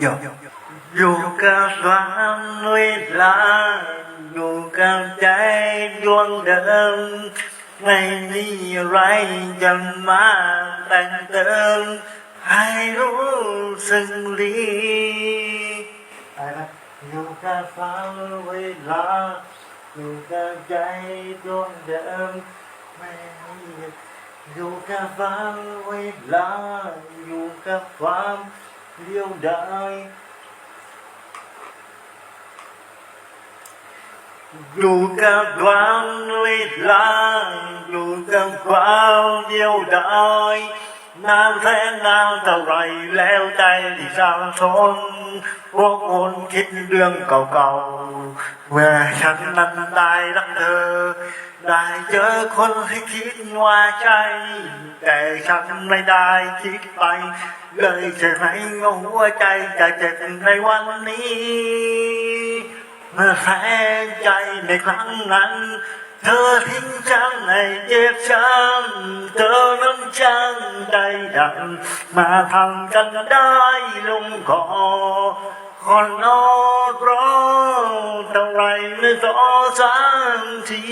อยู่อยู่กับความเวลาอยู่กับใจดวงเดิม ไม่มีอะไรจะมาแต่งเติมให้รู้สึกดีอะไรอยู่กับความเวลาอยู่กับใจดวงเดิม ไม่มีอยู่กับความเวลาอยู่กับความ เดียวดายอยู่กับค วามเวลาอยู่กับความเดียวดายนานแสนนานเท่าไรแล้วใจที่สับสนวกคนคิดเรื่องเก่าๆ เมื่อฉันนั้นได้รักเธอ ได้เจอคนให้คิดว่าใจ แต่ฉันไม่ได้คิดไป เลยจะให้หัวใจจะเจ็บในวันนี้เมื่อแสงใจในครั้งนั้น เธอทิ้งฉันให้เจ็บช้ำเธอ ช่างใจดำมาทำกันได้ลงคอคนนอนรอเท่าไรไม่ต่อสักที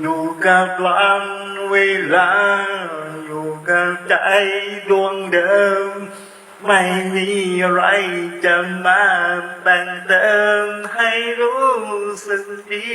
อยู่กับวันเวลา อยู่กับใจดวงเดิม ไม่มีอะไรจะมาแต่งเติมให้รู้สึกดี